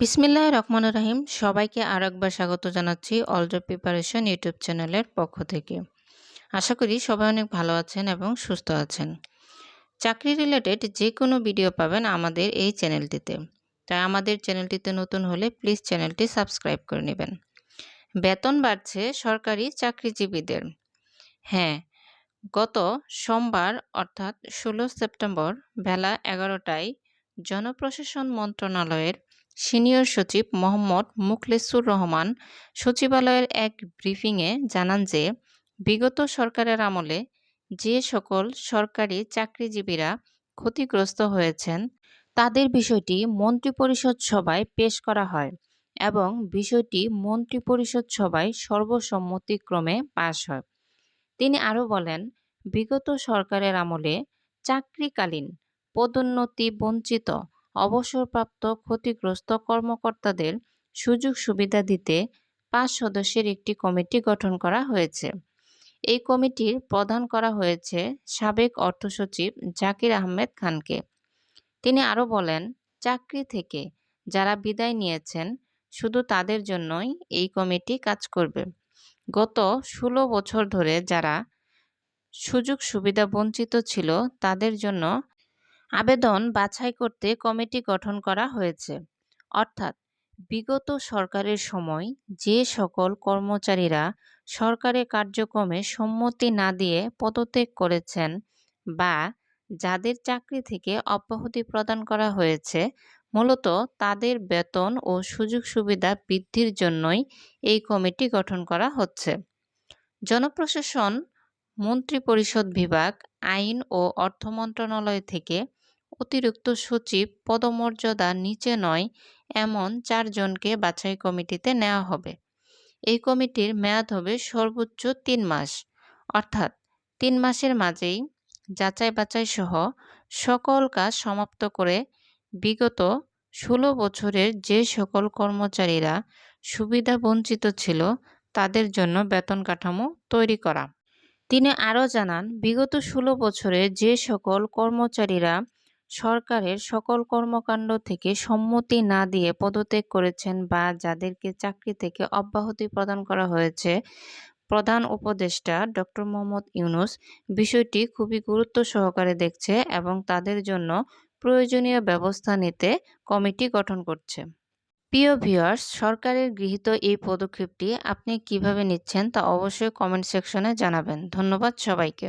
বিসমিল্লাহ রহমান রাহিম। সবাইকে আর একবার স্বাগত জানাচ্ছি অলজব প্রিপারেশন ইউটিউব চ্যানেলের পক্ষ থেকে। আশা করি সবাই অনেক ভালো আছেন এবং সুস্থ আছেন। চাকরি রিলেটেড যে কোনো ভিডিও পাবেন আমাদের এই চ্যানেলটিতে। তাই আমাদের চ্যানেলটিতে নতুন হলে প্লিজ চ্যানেলটি সাবস্ক্রাইব করে নেবেন। বেতন বাড়ছে সরকারি চাকরিজীবীদের। হ্যাঁ গত সোমবার অর্থাৎ ষোলো সেপ্টেম্বর বেলা এগারোটায় জনপ্রশাসন মন্ত্রণালয়ের সিনিয়র সচিব মোহাম্মদ মুখলেসুর রহমান সচিবালয়ের এক ব্রিফিংয়ে জানান যে, বিগত সরকারের আমলে যে সকল সরকারি চাকরিজীবীরা ক্ষতিগ্রস্ত হয়েছেন, তাদের বিষয়টি মন্ত্রিপরিষদ সভায় পেশ করা হয় এবং বিষয়টি মন্ত্রিপরিষদ সভায় সর্বসম্মতিক্রমে পাশ হয়। তিনি আরও বলেন, বিগত সরকারের আমলে চাকরিকালীন পদোন্নতি বঞ্চিত অবসরপ্রাপ্ত ক্ষতিগ্রস্ত কর্মকর্তাদের সুযোগ সুবিধা দিতে পাঁচ সদস্যের একটি কমিটি গঠন করা হয়েছে। এই কমিটির প্রধান করা হয়েছে সাবেক অর্থসচিব জাকির আহমেদ খানকে। তিনি আরও বলেন, চাকরি থেকে যারা বিদায় নিয়েছেন, শুধু তাদের জন্যই এই কমিটি কাজ করবে। গত ষোলো বছর ধরে যারা সুযোগ সুবিধা বঞ্চিত ছিল, তাদের জন্য আবেদন বাছাই করতে কমিটি গঠন করা হয়েছে। অর্থাৎ, বিগত সরকারের সময় যে সকল কর্মচারীরা সরকারের কার্যক্রমে সম্মতি না দিয়ে পদত্যাগ করেছেন বা যাদের চাকরি থেকে অব্যাহতি প্রদান করা হয়েছে, মূলত তাদের বেতন ও সুযোগ সুবিধা বৃদ্ধির জন্যই এই কমিটি গঠন করা হচ্ছে। জনপ্রশাসন, মন্ত্রিপরিষদ বিভাগ, আইন ও অর্থ মন্ত্রণালয় থেকে অতিরিক্ত সচিব পদমর্যাদা নিচে নয়, এমন চারজনকে বাছাই কমিটিতে নেওয়া হবে। এই কমিটির মেয়াদ হবে সর্বোচ্চ তিন মাস। অর্থাৎ তিন মাসের মাঝেই যাচাই বাছাই সহ সকল কাজ সমাপ্ত করে বিগত ষোলো বছরের যে সকল কর্মচারীরা সুবিধা বঞ্চিত ছিল, তাদের জন্য বেতন কাঠামো তৈরি করা। তিনি আরও জানান, বিগত ষোলো বছরে যে সকল কর্মচারীরা সরকারের সকল কর্মকাণ্ড থেকে সম্মতি না দিয়ে পদত্যাগ করেছেন বা যাদেরকে চাকরি থেকে অব্যাহতি প্রদান করা হয়েছে, প্রধান উপদেষ্টা ডক্টর মোহাম্মদ ইউনুস বিষয়টি খুবই গুরুত্ব সহকারে দেখছে এবং তাদের জন্য প্রয়োজনীয় ব্যবস্থা নিতে কমিটি গঠন করছে। প্রিয় ভিউয়ার্স, সরকারের গৃহীত এই পদক্ষেপটি আপনি কীভাবে নিচ্ছেন তা অবশ্যই কমেন্ট সেকশনে জানাবেন। ধন্যবাদ সবাইকে।